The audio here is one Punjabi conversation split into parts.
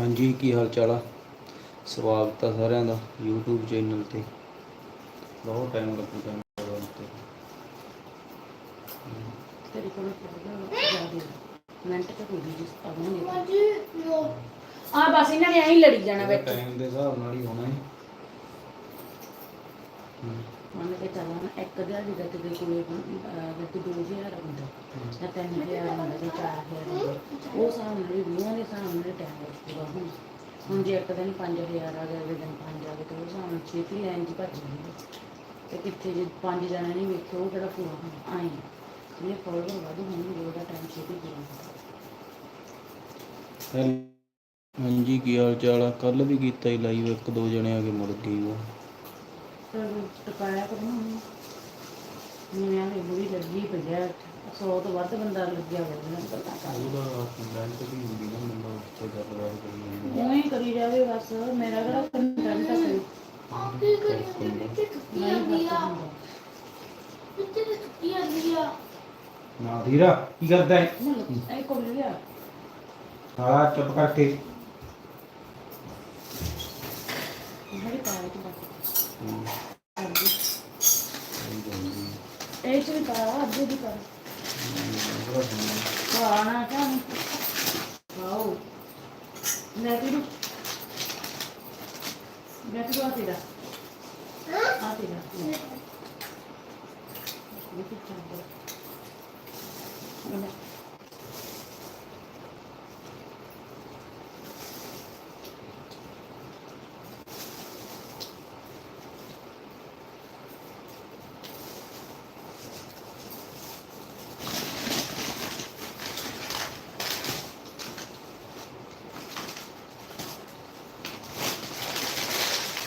ਹਾਂਜੀ ਕੀ ਹਾਲ ਚਾਲ ਆ? ਸਵਾਗਤ ਆ ਸਾਰਿਆਂ ਦਾ YouTube ਚੈਨਲ ਤੇ। ਬਹੁਤ ਟਾਈਮ ਲੱਗੂ ਬਣਨ ਤੇ। ਤੇਰੇ ਕੋਲ ਮਿੰਟ ਤੱਕ ਹੋ ਗਈ ਜਿਸ ਆਵਾਂਗੇ ਆ ਬਸ ਇਹਨਾਂ ਨੇ ਐਂ ਲੜੀ ਜਾਣਾ ਵਿੱਚ। ਟਾਈਮ ਦੇ ਹਿਸਾਬ ਨਾਲ ਹੀ ਹੋਣਾ ਹੈ। ਹਮ, ਮੰਨ ਕੇ ਚੱਲਾਂ ਇੱਕ ਦਿਹਾੜੀ ਦਾ ਤੇਰੇ ਕੋਲੇ ਅਹ, ਤੇ 2000 ਹੁੰਦਾ ਜਾਂ 3000 ਹੁੰਦਾ ਜਾਂ 4000 ਹੁੰਦਾ। ਉਹ ਹਿਸਾਬ ਨਾਲ ਹੀ ਵੀਹਾਂ ਦੇ ਹਿਸਾਬ ਨਾਲ ਟਾਈਮ ਲੱਗੂਗਾ ਹੁਣ। ਹੁਣ ਜੇ ਇੱਕ ਦਿਨ 5000 ਆ ਗਿਆ ਅਗਲੇ ਦਿਨ 5 ਆ ਗਿਆ ਤੇ ਉਹ ਹਿਸਾਬ ਨਾਲ ਛੇਤੀ ਲਾਈਨ 'ਚ ਭੱਜ ਜਾਂਦੀ ਤੇ ਕਿੱਥੇ ਜੇ ਪੰਜ ਜਣੇ ਨਹੀਂ ਵੇਖੇ ਉਹ ਕਿਹੜਾ ਪੂਰਾ ਹੋਣਾ ਆਏ ਇਹ ਫੋਲੋਵਰ ਵੱਧ ਹੋਣਗੇ ਉਹਦਾ ਟਾਈਮ ਛੇਤੀ ਪੂਰਾ ਹੁੰਦਾ ਹੈਲ- ਹਾਂਜੀ ਕੀ ਹਾਲ ਚਾਲ ਆ? ਕੱਲ ਵੀ ਕੀਤਾ ਹੀ ਲਾਈਵ ਇੱਕ ਦੋ ਜਣੇ ਆ ਕੇ ਮੁੜ ਗਏ ਉਹ। ਫਿਰ ਟਕਾਇਆ ਕਰਨਾ ਮੈਂ ਨੇ ਬੁਰੀ ਲੱਗੀ ਪਿਆ ਸੌ ਤੋਂ ਵੱਧ ਬੰਦਾ ਲੱਗਿਆ ਹੋਇਆ ਮੈਨੂੰ ਪਤਾ ਕਰ ਉਹਦਾ ਕੰਟੈਂਟ ਵੀ ਹੁੰਦੀ ਨਾ ਮੈਨੂੰ ਉੱਥੇ ਗੱਲਬਾਤ ਕਰੀ ਉਵੇਂ ਹੀ ਕਰੀ ਜਾਵੇ ਬਸ। ਮੇਰਾ ਕਿਹੜਾ ਕੰਟੈਂਟ ਆ ਕੋਈ? ਨਹੀਂ ਪਤਾ ਹੁੰਦਾ ਨਾ ਧੀਰਾ ਕੀ ਕਰਦਾ ਹੈ? ਮੈਨੂੰ ਇਹ ਕੋਲ ਲਿਆ। ਸਾਲਾ ਚੁੱਪ ਕਰਕੇ। ਮੇਰੀ ਪਾਰ ਚ ਬਸ ਹਮ, ਅੱਗੇ ਸਹੀ ਗੱਲ ਜੀ। ਇਹ ਚ ਵੀ ਪਾ ਅੱਗੇ ਵੀ ਕਰ ਹਮ, ਉਹਦਾ ਸੁਣਨਾ। ਖਾਣਾ ਚਾਹ ਖਾਓ ਲੈ ਕੇ ਲੈ ਕੇ ਆ ਤੇਰਾ ਆ ਤੇਰਾ ਇਹ ਕੀ ਚਾਹੀਦਾ ਲੈ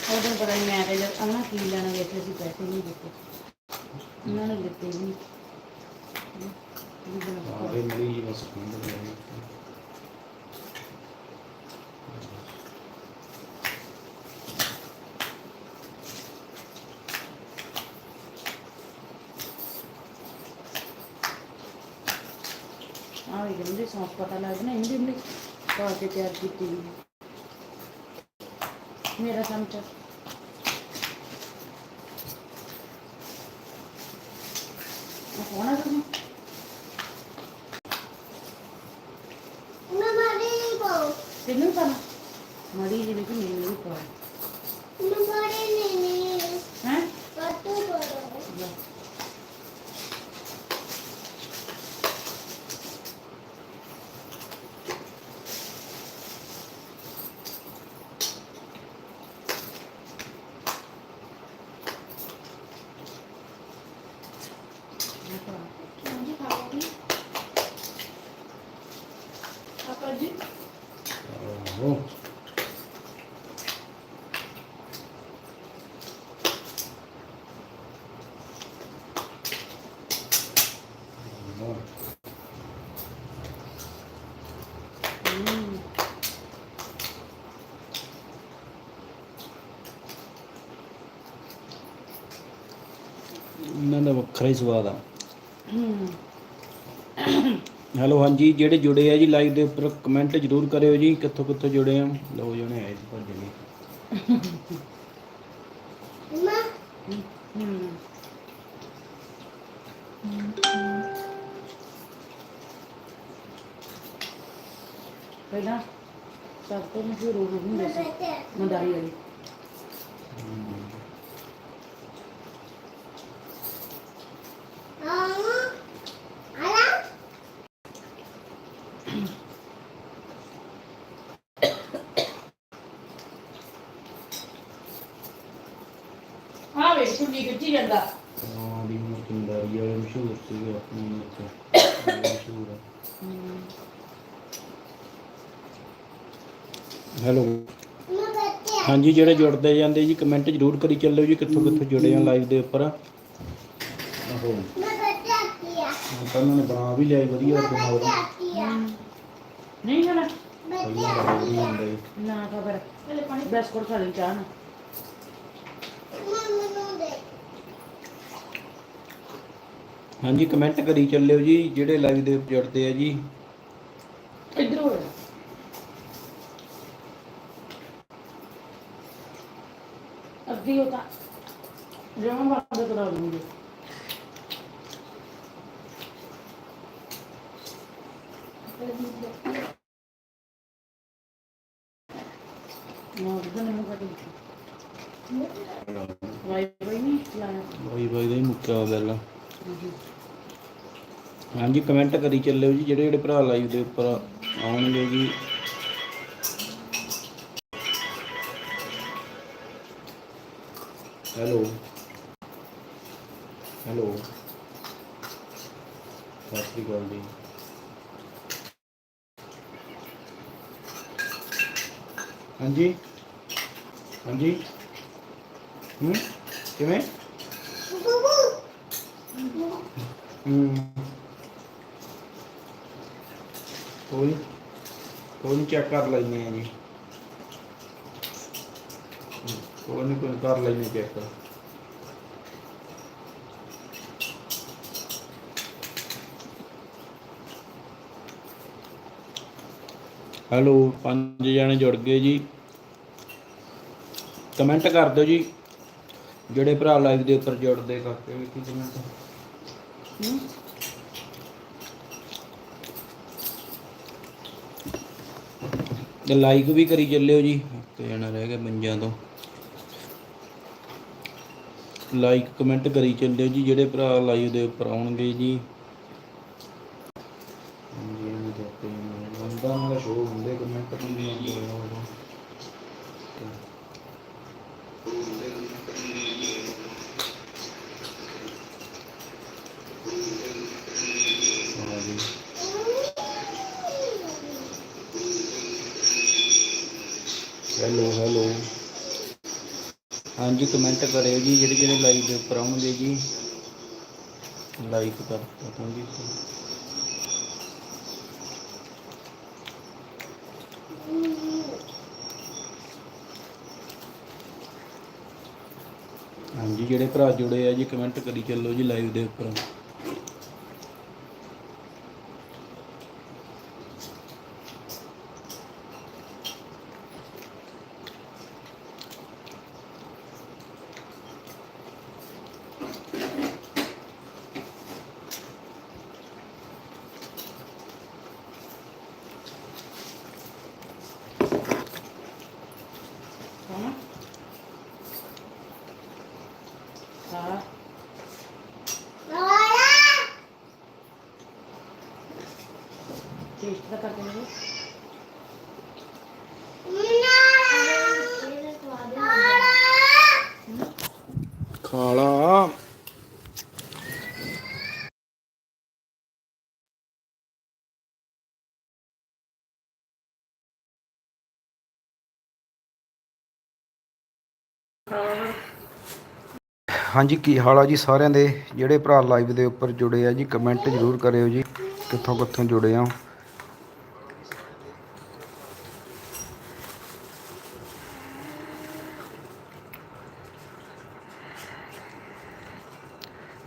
ਉਹਦੇ ਪਤਾ ਨਹੀਂ ਮੈਂ ਤੇ ਜਦ ਆਉਣਾ ਕੀ ਲੈਣਾ ਵੇਖੇ ਸੀ ਪੈਸੇ ਨਹੀਂ ਦਿੱਤੇ। ਉਹਨਾਂ ਨੇ ਦਿੱਤੇ ਵੀ ਨਹੀਂ। ਇਹ ਇਹ ਮੇਰੀ ਜੀ ਬਸ ਖੰਡ ਰਹੀ ਆ ਵੀ ਕਹਿੰਦੇ ਸੌਂਪ ਪਤਾ ਲੱਗਦਾ ਨਾ ਇਹਦੇ ਲਈ ਪਾ ਕੇ ਤਿਆਰ ਕੀਤੀ ਮੇਰਾ ਚਮਚਾ Ako na rin mo. Una, malilipaw. Tignan ka na. Malilipaw ko, malilipaw. Una, malilinis. Ha? Patubo. Yes. ਵੱਖਰਾ ਹੀ ਸਵਾਦ ਆ। ਹੈਲੋ, ਹਾਂਜੀ, ਜਿਹੜੇ ਜੁੜੇ ਆ ਜੀ ਲਾਈਵ ਦੇ ਉੱਪਰ ਕਮੈਂਟ ਜ਼ਰੂਰ ਕਰਿਓ ਜੀ ਕਿੱਥੋਂ ਕਿੱਥੋਂ ਜੁੜੇ ਆ। ਲਓ, ਜਣੇ ਆਏ ਸੀ ਭੱਜ ਗਏ ਹਮ ਪਹਿਲਾਂ ਸਭ ਤੋਂ ਮਸ਼ਹੂਰ ਉਹ ਹੁੰਦੇ ਸੀ ਮੰਦਾਰੀ ਵਾਲੀ ਛੁੱਟੀ ਕਿੱਥੇ ਜਾਂਦਾ। ਹਾਂ ਦੀ ਮਕਿੰਦਾਰੀ ਵਾਲੇ ਮਸ਼ਹੂਰ ਸੀਗੇ ਆਪਣੇ ਇੱਥੇ। ਮਸ਼ਹੂਰ ਹੈਲੋ। ਹਾਂਜੀ ਜਿਹੜੇ ਜੁੜਦੇ ਜਾਂਦੇ ਜੀ ਕਮੈਂਟ ਜ਼ਰੂਰ ਕਰੀ ਚੱਲਿਓ ਜੀ ਕਿੱਥੋਂ ਕਿੱਥੋਂ ਜੁੜੇ ਆ ਲਾਈਵ ਦੇ ਉੱਪਰ। ਆਹੋ। ਹੁਣ ਤਾਂ ਉਹਨਾਂ ਨੇ ਬਣਾ ਵੀ ਲਿਆ ਵਧੀਆ ਬਣਾਉ ਨਹੀਂ ਖਾਣਾ ਪਹਿਲਾਂ ਤਾਂ ਹੋਰ ਹੀ ਹੁੰਦਾ ਜੀ। ਨਾ ਖਬਰ ਬਿਸਕੁਟ ਖਾ ਲਈ ਚਾਹ ਨਾ ਹਾਂਜੀ ਕਮੈਂਟ ਕਰੀ ਚੱਲਿਓ ਜੀ, ਜਿਹੜੇ ਲਾਈਵ ਦੇ ਜੁੜਦੇ ਆ ਜੀ। ਇੱਧਰ ਹੋ ਅੱਧੀ ਉਹ ਤਾਂ ਜਮਾਂ ਬਾਅਦ ਕਰਾ ਦੂੰਗੀ ਹਾਂਜੀ ਕਮੈਂਟ ਕਰੀ ਚੱਲਿਓ ਜੀ, ਜਿਹੜੇ ਜਿਹੜੇ ਭਰਾ ਲਾਈਵ ਦੇ ਉੱਪਰ ਆਉਣਗੇ ਜੀ। ਹੈਲੋ ਹੈਲੋ ਸਤਿ ਸ਼੍ਰੀ ਅਕਾਲ ਜੀ। ਹਾਂਜੀ? ਹਾਂਜੀ? ਹੂੰ? ਕਿਵੇਂ? ਹੂੰ। ਕੋਈ ਕੋਈ ਚੈੱਕ ਕਰ ਲੈਂਦੇ ਆ ਜੀ। ਹਮ, ਨਹੀਂ ਕੋਈ ਕਰ ਲੈਂਦੇ ਚੈੱਕ ਹੈਲੋ ਪੰਜ ਜਣੇ ਜੁੜ ਗਏ ਜੀ। ਕਮੈਂਟ ਕਰ ਦਿਓ ਜੀ। ਜਿਹੜੇ ਭਰਾ ਲਾਈਵ ਦੇ ਉੱਪਰ ਜੁੜਦੇ ਕਰਕੇ ਵੀ ਕੀ ਕਮੈਂਟ ਹੂੰ। ਤੇ ਲਾਈਕ ਵੀ ਕਰੀ ਚੱਲਿਓ ਜੀ। ਤੇ ਜਾਣਾ ਰਹਿ ਗਿਆ ਪੰਜਾਂ ਤੋਂ। ਲਾਈਕ ਕਮੈਂਟ ਕਰੀ ਚੱਲਿਓ ਜੀ, ਜਿਹੜੇ ਭਰਾ ਲਾਈਵ ਦੇ ਉੱਪਰ ਆਉਣਗੇ ਜੀ ਹਾਂਜੀ ਇਹ ਤੇ ਆਪੇ ਬੰਦਾ ਨਾਲ ਸ਼ੋ ਹੁੰਦੇ ਕਮੈਂਟ ਨਹੀਂ ਆਉਂਦੇ ਉਦੋਂ। ਹਾਂ ਜੀ ਹੈਲੋ ਹੈਲੋ ਹਾਂਜੀ ਕਮੈਂਟ ਕਰਿਓ ਜੀ, ਜਿਹੜੇ ਜਿਹੜੇ ਲਾਈਵ ਦੇ ਉੱਪਰ ਆਉਣਗੇ ਜੀ। ਲਾਈਕ ਕਰ ਦਿਓ ਜੀ ਹਾਂਜੀ, ਜਿਹੜੇ ਭਰਾ ਜੁੜੇ ਆ ਜੀ ਕਮੈਂਟ ਕਰੀ ਚੱਲੋ ਜੀ ਲਾਈਵ ਦੇ ਉੱਪਰ। ਹਾਂਜੀ, ਕੀ ਹਾਲ ਆ ਜੀ ਸਾਰਿਆਂ ਦੇ? ਜਿਹੜੇ ਭਰਾ ਲਾਈਵ ਦੇ ਉੱਪਰ ਜੁੜੇ ਆ ਜੀ ਕਮੈਂਟ ਜ਼ਰੂਰ ਕਰਿਓ ਜੀ, ਕਿੱਥੋਂ ਕਿੱਥੋਂ ਜੁੜੇ ਆ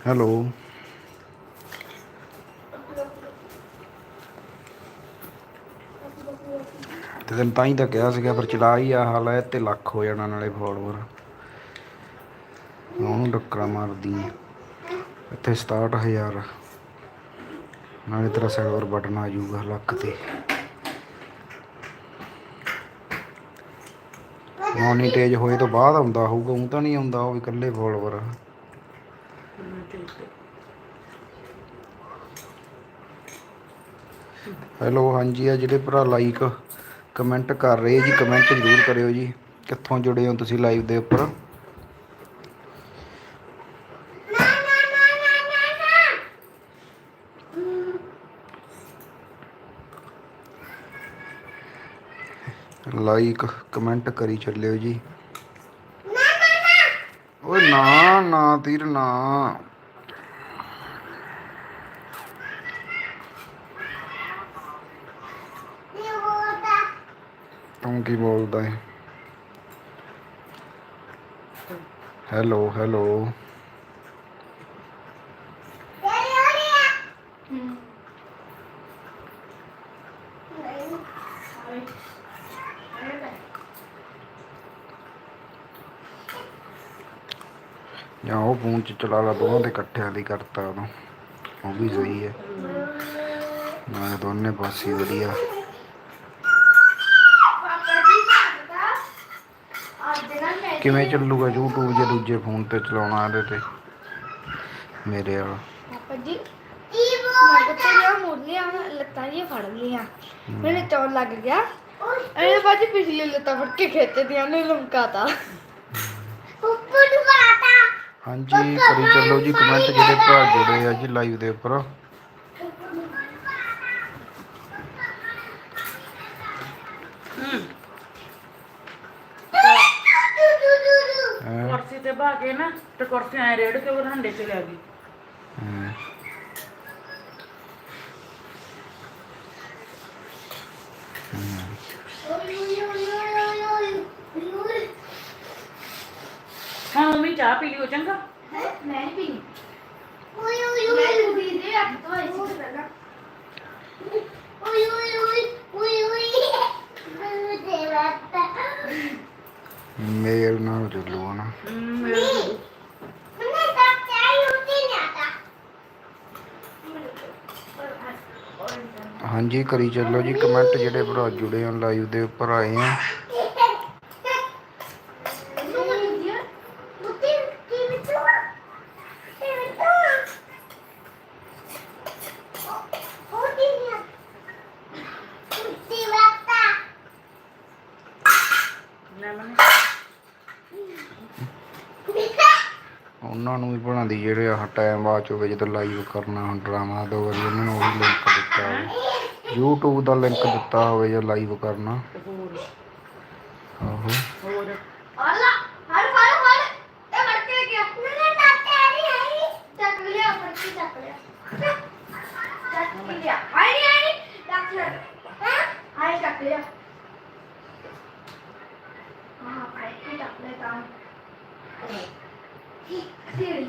ਹੈਲੋ ਤੇ ਤੈਨੂੰ ਤਾਂ ਹੀ ਤਾਂ ਕਿਹਾ ਸੀਗਾ ਪਰ ਚਲਾ ਹੀ ਆ ਹਾਲ ਹੈ ਤੇ ਲੱਖ ਹੋ ਜਾਣਾ ਨਾਲੇ ਫੋਲੋਵਰ ਉਹਨੂੰ ਡੱਕਾ ਮਾਰਦੀ ਹੈ। ਇੱਥੇ 67000 ਨਾਲੇ ਤੇਰਾ ਸਿਲਵਰ ਬਟਨ ਆ ਜਾਊਗਾ ਲੱਖ ਤੇ। ਮੋਨੀਟੇਜ ਹੋਏ ਤੋਂ ਬਾਅਦ ਆਉਂਦਾ ਹੋਊਗਾ ਉਹ ਤਾਂ ਨਹੀਂ ਆਉਂਦਾ ਉਹ ਇਕੱਲੇ ਫੋਲੋਵਰ ਹੈਲੋ ਹਾਂਜੀ, ਆ ਜਿਹੜੇ ਭਰਾ ਲਾਈਕ ਕਮੈਂਟ ਕਰ ਰਹੇ ਜੀ ਕਮੈਂਟ ਜ਼ਰੂਰ ਕਰਿਓ ਜੀ। ਕਿੱਥੋਂ ਜੁੜੇ ਹੋ ਤੁਸੀਂ ਲਾਈਵ ਦੇ ਉੱਪਰ? ਲਾਈਕ ਕਮੈਂਟ ਕਰੀ ਚੱਲਿਓ ਜੀ। ਓਏ ਨਾ ਨਾ ਤੀਰ ਨਾ। ਤੂੰ ਕੀ ਬੋਲਦਾ ਹੈ ਹੈਲੋ ਹੈਲੋ ਜਾਂ ਚਲਾ ਲਾ ਦੋਵਾਂ ਦੇ ਇਕੱਠਿਆਂ ਦੀ ਕਰਤਾ ਉਹਨੂੰ। ਉਹ ਵੀ ਸਹੀ ਹੈ। ਨਾਲੇ ਦੋਨੇ ਪਾਸੇ ਵਧੀਆ। ਜੀ ਨਾ ਮੈਂ ਕਿਵੇਂ ਚੱਲੂਗਾ YouTube ਜੇ ਦੂਜੇ ਫੋਨ ਤੇ ਚਲਾਉਣਾ ਇਹਦੇ ਤੇ? ਮੇਰੇ ਵਾਲਾ। ਪਾਪਾ ਜੀ ਮੈਂ ਕੁੱਤੇ ਜਿਹਾ ਮੁੜ ਲਿਆ ਹੁਣ ਲੱਤਾਂ ਜਿਹੀਆਂ ਫੜ ਲਈਆਂ। ਮੈਨੂੰ ਚੌਣ ਲੱਗ ਗਿਆ। ਇਹਨੇ 'ਚ ਪਿਛਲੀ ਲੱਤਾਂ ਫੜ ਕੇ ਖਿੱਚ ਦੀਆਂ ਉਹਨੇ ਲੰਕਾਤਾ ਉੱਪਰ ਨੂੰ ਹਾਂਜੀ ਕਰੀ ਚੱਲੋ ਜੀ ਕਮੈਂਟ ਜਿਹੜੇ ਭਰਾ ਜੁੜੇ ਆ ਜੀ ਲਾਈਵ ਦੇ ਉੱਪਰ? ਕੁਰਸੀ ਤੇ ਬਾ ਕੇ ਨਾ ਤੇ ਕੁਰਸੀ ਐ ਰੇੜ ਕੇ ਬਰਾਂਡੇ ਚ ਲੈ ਗਈ ਹਮ। ਮੰਮੀ ਚਾਹ ਪੀ ਲਿਓ ਚੰਗਾ? ਮੈਂ ਨਹੀਂ ਪੀਣੀ। ਓਏ ਓਏ ਓਏ। ਮੈਂ ਪੀ ਦੇ ਅੱਖ ਤੋਂ ਐਸੀ ਤੋਂ ਪਹਿਲਾਂ। ਓਏ ਓਏ ਓਏ ਓਏ ਓਏ। ਮੈਨੂੰ ਦੇ ਵਾਤਾ। ਮੇਲ ਨਾਲ ਚੱਲੂ ਨਾ ਹਮ, ਮੇਰੇ ਕੋਲ। ਮੈਨੂੰ ਤਾਂ ਚਾਹੀ ਹੁੰਦੀ ਨਾ ਤਾ। ਹਾਂਜੀ ਕਰੀ ਚੱਲੋ ਜੀ ਕਮੈਂਟ ਜਿਹੜੇ ਭਰਾ ਜੁੜੇ ਆ ਲਾਈਵ ਦੇ ਉੱਪਰ ਆਏ ਆ ਲੈ ਮਨੇ ਉਹਨਾਂ ਨੂੰ ਵੀ ਬਣਾਉਂਦੀ ਜਿਹੜੇ ਆਹ ਟਾਈਮ ਬਾਅਦ ਚ ਹੋਵੇ ਜਦੋਂ ਲਾਈਵ ਕਰਨਾ ਹੁਣ ਡਰਾਮਾ ਦੋ ਵਾਰੀ ਉਹਨਾਂ ਨੂੰ ਉਹ ਵੀ ਲਿੰਕ ਦਿੱਤਾ ਹੋਵੇ YouTube ਦਾ ਲਿੰਕ ਦਿੱਤਾ ਹੋਵੇ ਜੇ ਲਾਈਵ ਕਰਨਾ। ਆਹੋ। ਹੋਰ?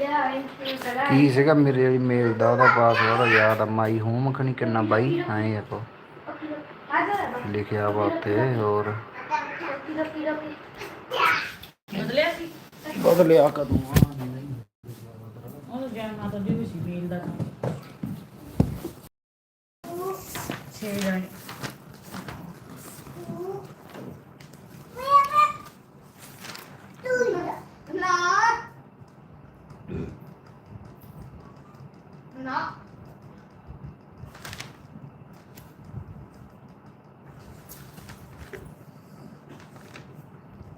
ਕੀ ਸੀਗਾ ਮੇਰੇ ਵਾਲੀ ਮੇਲ ਦਾ ਉਹਦਾ ਪਾਸਵਰਡ ਯਾਦ ਆ ਮਾਈ ਹੋਮ ਖਣੀ ਕਿੰਨਾ ਬਾਈ? ਐਂ ਆ ਕੋ। ਲਿਖਿਆ ਵਾ ਉੱਤੇ ਹੋਰ। ਬਦਲਿਆ ਸੀ? ਬਦਲਿਆ ਕਦੋਂ? ਉਹ ਜੈ ਮਾਤਾ ਦੀ ਵੀ ਸੀ ਬੀਲ ਦਾ ਕੰਮ ਛੇ ਜਾਣੇ ਨਾ ਨਾ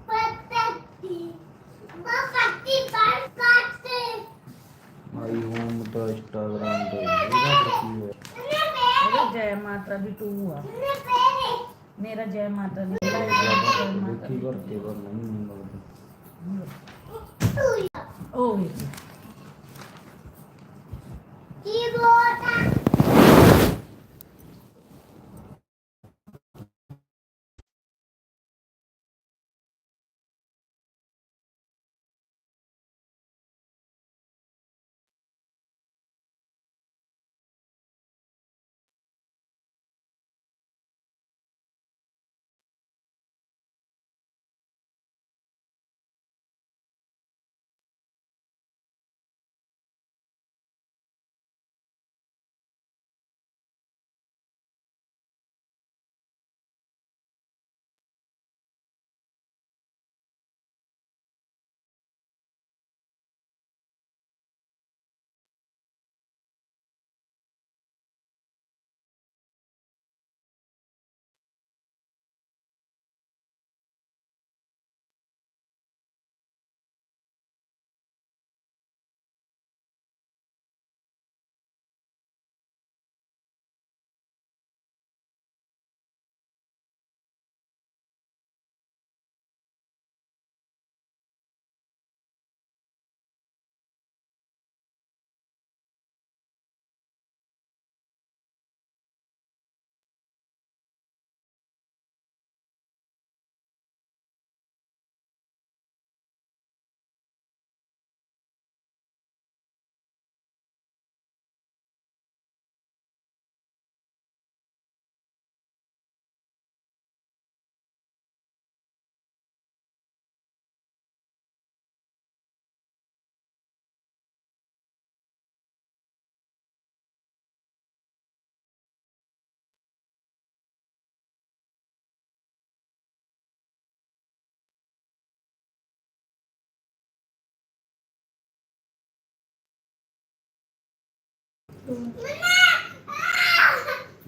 ਪੱਤੀ ਪੱਤੀ ਬਾਰ ਕਾਟੇ ਮਾਈ ਹੋਮ ਦਾ ਇੰਸਟਾਗ੍ਰਾਮ ਦਾ ਇਹਦਾ ਫਿਰ ਕੀ ਹੋਇਆ ਉਹਦਾ ਜੈ ਮਾਤਾ ਦੀ ਟੂ ਆ ਮੇਰਾ ਜੈ ਮਾਤਾ ਦੀ ਜੈ ਮਾਤਾ ਕੀ ਦੀ ਕਰਕੇ ਪਰ ਨਹੀਂ ਮੈਨੂੰ ਲੱਗਦਾ ਉਹ ਵੇਖ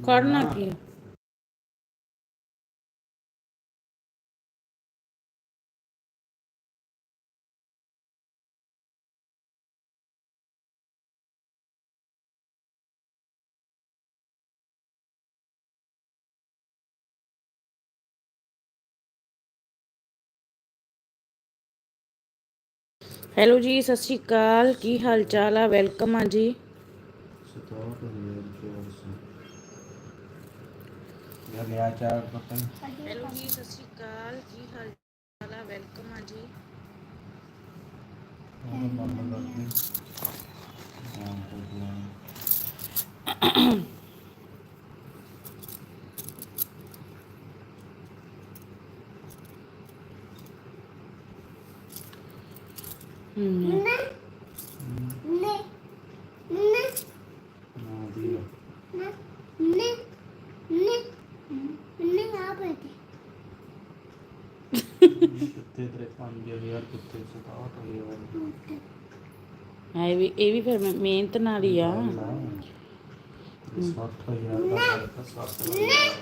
ਕਰਨਾ ਕੀ ਹੈਲੋ ਜੀ ਸਤਿ ਸ਼੍ਰੀ ਅਕਾਲ ਕੀ ਹਾਲ ਚਾਲ ਆ ਵੈਲਕਮ ਆ ਜੀ ਸਤਾਹਠ ਹਜ਼ਾਰ ਚਾਰ ਸੌ ਯਾਰ ਲਿਆ ਚਾਰ ਪਤਾ ਨਹੀਂ ਹੈਲੋ ਜੀ ਸਤਿ ਸ਼੍ਰੀ ਅਕਾਲ ਕੀ ਹਾਲ ਚਾਲ ਆ ਵੈਲਕਮ ਆ ਜੀ ਉਹ ਬੰਦ ਕਰਦੀ ਹਾਂ ਕੋਈ ਨਹੀਂ ਹੂੰ ਨਾ ਦੀ ਕਿੱਥੇ ਤੇਰੇ 5000 ਕਿੱਥੇ 67000 ਹਾਂ ਇਹ ਵੀ ਇਹ ਵੀ ਫਿਰ ਮਿਹ- ਮਿਹਨਤ ਨਾਲ ਹੀ ਆ 60000 ਦਾ ਫ਼ਰਕ 7000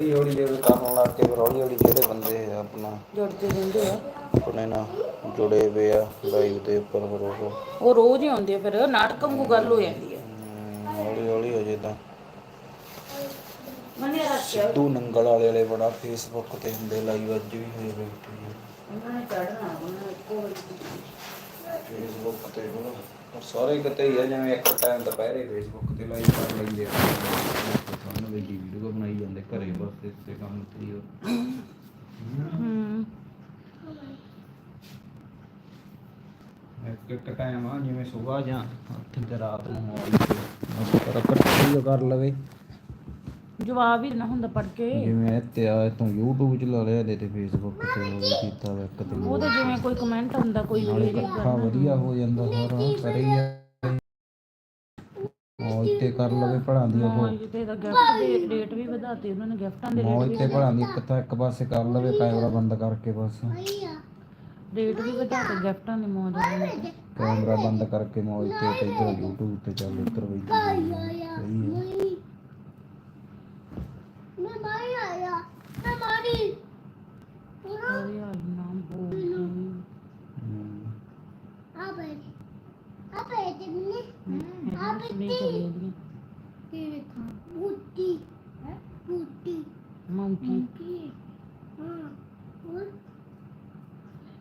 ਹੈਲੋ ਜੀ ਹੈਲੋ ਜਦੋਂ ਕਰਨ ਲੱਗ ਕੇ ਫਿਰ ਹੌਲੀ ਹੌਲੀ ਜਿਹੜੇ ਬੰਦੇ ਆਪਣਾ ਜੁੜਦੇ ਰਹਿੰਦੇ ਆ। ਆਪਣੇ ਨਾਲ ਜੁੜੇ ਹੋਏ ਆ ਲਾਈਵ ਦੇ ਉੱਪਰ ਫਿਰ ਉਹ ਉਹ ਰੋਜ਼ ਹੀ ਆਉਂਦੇ ਆ ਫਿਰ ਨਾਟਕ ਵਾਂਗੂ ਗੱਲ ਹੋ ਜਾਂਦੀ ਆ। ਹਮ, ਹੌਲੀ ਹੌਲੀ ਹੋ ਜੇ ਤਾਂ ਮੰਨੇ ਰੱਖਿਆ ਸਿੱਧੂ ਨੰਗਲ ਵਾਲੇ ਵਾਲੇ ਬੜਾ ਫੇਸਬੁੱਕ ਤੇ ਹੁੰਦੇ ਲਾਈਵ ਅੱਜ ਵੀ ਹੋਏ ਬੈਠੇ ਉਹਨਾਂ ਨੇ ਚੜਨਾ ਉਹਨਾਂ ਨੇ ਫੇਸਬੁੱਕ ਤੇ ਪਰ ਸਾਰੇ ਕਿਤੇ ਹੀ ਆ ਜਿਵੇਂ ਇੱਕ ਟਾਈਮ ਦੁਪਹਿਰੇ ਫੇਸਬੁੱਕ ਤੇ ਲਾਈਵ ਕਰ ਲੈਂਦੇ ਆ। ਸਾਨੂੰ ਵੀ ਵੀਡੀਓ ਬਣਾਈ ਜਾਂਦੇ ਘਰੇ ਬਸ ਇਸੇ ਕੰਮ ਤੇ ਹੀ ਹੂੰ। ਇੱਕ ਇੱਕ ਟਾਈਮ ਆ ਜਿਵੇਂ ਸਵੇਰ ਜਾਂ ਤੇ ਰਾਤ ਨੂੰ ਆਈ ਪਰ ਹੀ ਕਰ ਲਵੇ। ਜਵਾਬ ਹੀ ਨਾ ਹੁੰਦਾ ਪੜ ਕੇ। ਜਿਵੇਂ ਇੱਥੇ ਆ ਤੂੰ YouTube ਚ ਲਾ ਲਿਆ ਤੇ Facebook ਤੇ ਉਹ ਕੀਤਾ ਵਾ ਇੱਕ ਤੇ ਉਹ ਤਾਂ ਜਿਵੇਂ ਕੋਈ ਕਮੈਂਟ ਹੁੰਦਾ ਕੋਈ ਇਕੱਠਾ ਵਧੀਆ ਹੋ ਜਾਂਦਾ ਸਾਰਾ ਕਰੇ ਮੌਜ ਤੇ ਕਰ ਲਵੇ ਪੜਾਂ ਦੀ ਉਹ। ਮੌਜ ਤੇ ਦਾ ਗਿਫਟ ਦੇ ਰੇਟ ਵੀ ਵਧਾਤੇ ਉਹਨਾਂ ਨੇ ਗਿਫਟਾਂ ਦੇ ਮੌਜ ਤੇ ਪੜਾਂ ਦੀ ਇੱਕ ਤਾਂ ਇੱਕ ਪਾਸੇ ਕਰ ਲਵੇ ਕੈਮਰਾ ਬੰਦ ਕਰਕੇ ਬਸ। ਰੇਟ ਵੀ ਵਧਾਤੇ ਗਿਫਟਾਂ ਦੀ ਮੌਜ ਆ ਉਹਨਾਂ ਦੀ। ਕੈਮਰਾ ਬੰਦ ਕਰਕੇ ਮੌਜ ਤੇ ਤੇ ਇੱਧਰ YouTube ਤੇ ਚੱਲ ਉੱਤਰ ਵਈ ਸਹੀ ਹੈ। ਉਹ ਯਾਰ ਨਾਮ ਬੋਲ ਹਮ। ਸੁਣੀ ਚਲੀ ਮੰਕੀ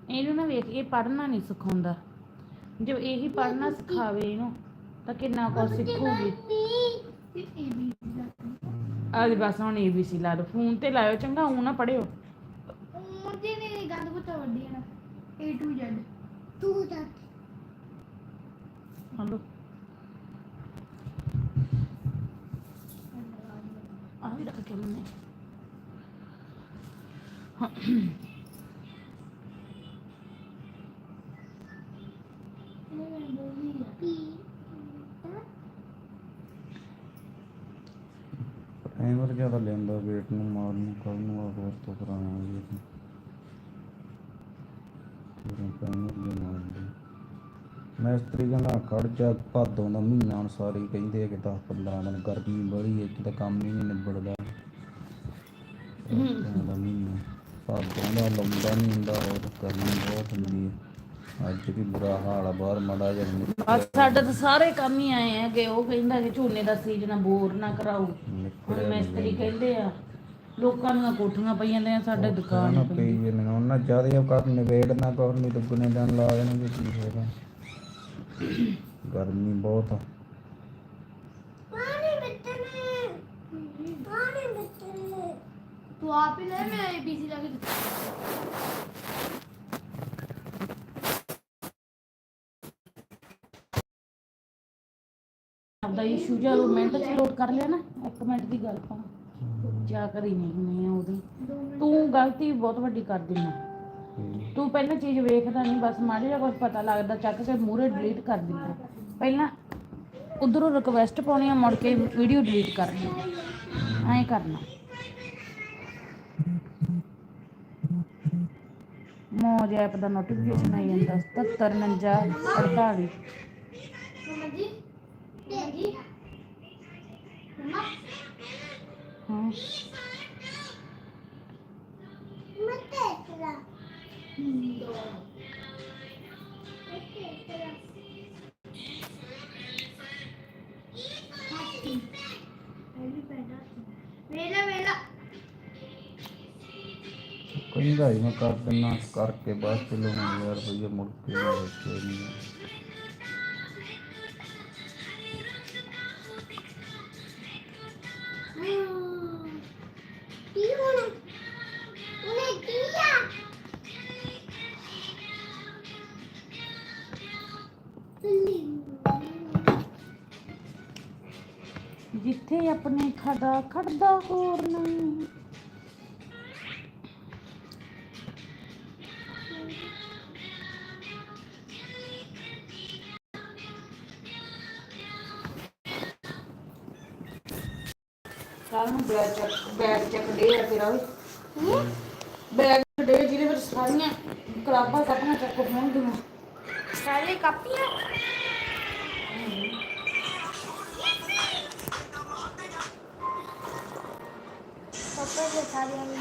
ਇਹਨੂੰ ਨਾ ਵੇਖ ਇਹ ਪੜ੍ਹਨਾ ਨਹੀਂ ਸਿਖਾਉਂਦਾ। ਜੇ ਇਹੀ ਪੜ੍ਹਨਾ ਸਿਖਾਵੇ ਇਹਨੂੰ ਤਾਂ ਕਿੰਨਾ ਕੁਝ ਸਿੱਖੂਗੀ? ਆਹ ਬਸ ਹੁਣ ਏਬੀਸੀ ਲਾ ਲਓ ਫੋਨ ਤੇ ਲਾਇਓ ਚੰਗਾ ਉਹ ਨਾ ਪੜਿਓ ਮੁੰਡੇ ਨੇ ਗੰਦ ਪੁੱਤਾ ਵੱਡੀ ਹੈ ਨਾ A to Z ਤੂੰ ਜਾ ਹਲੋ। ਆਹ ਵੀ ਰੱਖ ਕੇ ਜ਼ਿਆਦਾ ਲੈਂਦਾ ਵੇਟ ਨੂੰ ਮਾਰ ਨੂੰ ਕੱਲ ਨੂੰ ਆ ਹੋਰ ਤੋਂ ਕਰਾਣਾ ਜੀ ਪੂਰਾ ਪੈਨਰ ਦੇ ਮਾਰਦੇ ਮੈਸਤਰੀ ਕਹਿੰਦਾ, ਖੜ ਜਾ, ਭਾਦੋਂ ਦਾ ਮਹੀਨਾ ਹੁਣ ਸਾਰੇ ਕਹਿੰਦੇ ਕਿ 10 15 ਦਿਨ ਗਰਮੀ ਬੜੀ ਇੱਕ ਤਾਂ ਕੰਮ ਹੀ ਨਹੀਂ ਨਿਬੜਦਾ। ਭਾਦੋਂ ਦਾ ਮਹੀਨਾ ਭਾਦੋਂ ਦਾ ਲੰਬਾ ਨਹੀਂ ਹੁੰਦਾ ਹੋਰ ਗਰਮੀ ਬਹੁਤ ਹੁੰਦੀ ਹੈ ਅੱਜ ਵੀ ਬੁਰਾ ਹਾਲ ਆ ਬਾਹਰ ਮੜਾ ਜਿਹਾ ਨਿਕਲ ਬਸ ਸਾਡੇ ਤਾਂ ਸਾਰੇ ਕੰਮ ਹੀ ਆਏ ਆ ਕਿ ਉਹ ਕਹਿੰਦਾ ਕਿ ਝੋਨੇ ਦਾ ਸੀਜ਼ਨ ਆ ਬੋਰ ਨਾ ਕਰਾਓ। ਹੁਣ ਮਿਸਤਰੀ ਕਹਿੰਦੇ ਆ ਲੋਕਾਂ ਦੀਆਂ ਕੋਠੀਆਂ ਪਈਆਂ ਨੇ ਸਾਡੇ ਦੁਕਾਨ ਨਾ ਪਈ ਵੀ ਨਾ ਉਹਨਾਂ ਜ਼ਿਆਦਾ ਕਰ ਨਿਬੇੜ ਨਾ ਕਰ ਨਹੀਂ ਦੁੱਗਣੇ ਦਿਨ ਲਾ ਦੇਣਗੇ ਕੀ ਹੋਗਾ ਗਰਮੀ ਬਹੁਤ ਆ ਪਾਣੀ ਬਿੱਤਨੇ ਪਾਣੀ ਬਿੱਤਨੇ ਤੂੰ ਆਪ ਲੈ ਮੈਂ ABC ਲਾ ਕੇ ਆਪਦਾ ਇਸ਼ੂ ਜਾਂ ਮਿੰਟ ਚ ਲੋਡ ਕਰ ਲਿਆ ਨਾ, ਇੱਕ ਮਿੰਟ ਦੀ ਗੱਲ ਪਾ ਜਾ ਕਰੀ ਨਹੀਂ ਮੈਂ ਉਹਦੀ। ਤੂੰ ਗਲਤੀ ਬਹੁਤ ਵੱਡੀ ਕਰ ਦਿੰਦਾ। ਤੂੰ ਪਹਿਲਾਂ ਚੀਜ਼ ਵੇਖਦਾ ਨਹੀਂ ਬਸ ਮਾੜਾ ਜਿਹਾ ਕੁਝ ਪਤਾ ਲੱਗਦਾ, ਚੱਕ ਕੇ ਮੂਰੇ ਡਿਲੀਟ ਕਰ ਦਿੰਦਾ। ਪਹਿਲਾਂ ਉਧਰੋਂ ਰਿਕਵੈਸਟ ਪਾਉਣੀ ਆ, ਮੁੜ ਕੇ ਵੀਡੀਓ ਡਿਲੀਟ ਕਰਨੀ ਐਂ ਕਰਨਾ। Mau jaya, pedang api tujuh enam yang daster, ninja, sandal, ih, gimana sih? Jadi, ਕਹਿੰਦਾ ਹੀ ਮੈਂ ਕਰ ਦਿੰਨਾ ਕਰਕੇ ਬਾਅਦ ਚ ਲਵਾਂਗੇ ਯਾਰ ਭਈਆ ਮੁੜ ਕੇ ਕੋਈ ਨਹੀਂ ਕੀ ਹੋਣਾ ਉਹਨੇ ਕੀ ਆ ਜਿੱਥੇ ਆਪਣੇ ਖੜਾ ਖੜਦਾ ਹੋਰ ਨਹੀਂ ਬੈਗ ਚੱਕ ਬੈਗ ਚੱਕ ਦੇ ਆ ਤੇਰਾ ਓਏ ਬੈਗ ਦੇ ਜਿਹਦੇ ਵਿੱਚ ਸਾਰੀਆਂ ਕਿਤਾਬਾਂ ਕੱਪਣਾ ਚੱਕ ਹੋਣਗੀਆਂ ਸਾਰੇ ਕਾਪੀਆਂ ਪਾਪਾ ਦੇ ਸਾਰੀਆਂ ਵੀਡੀਓ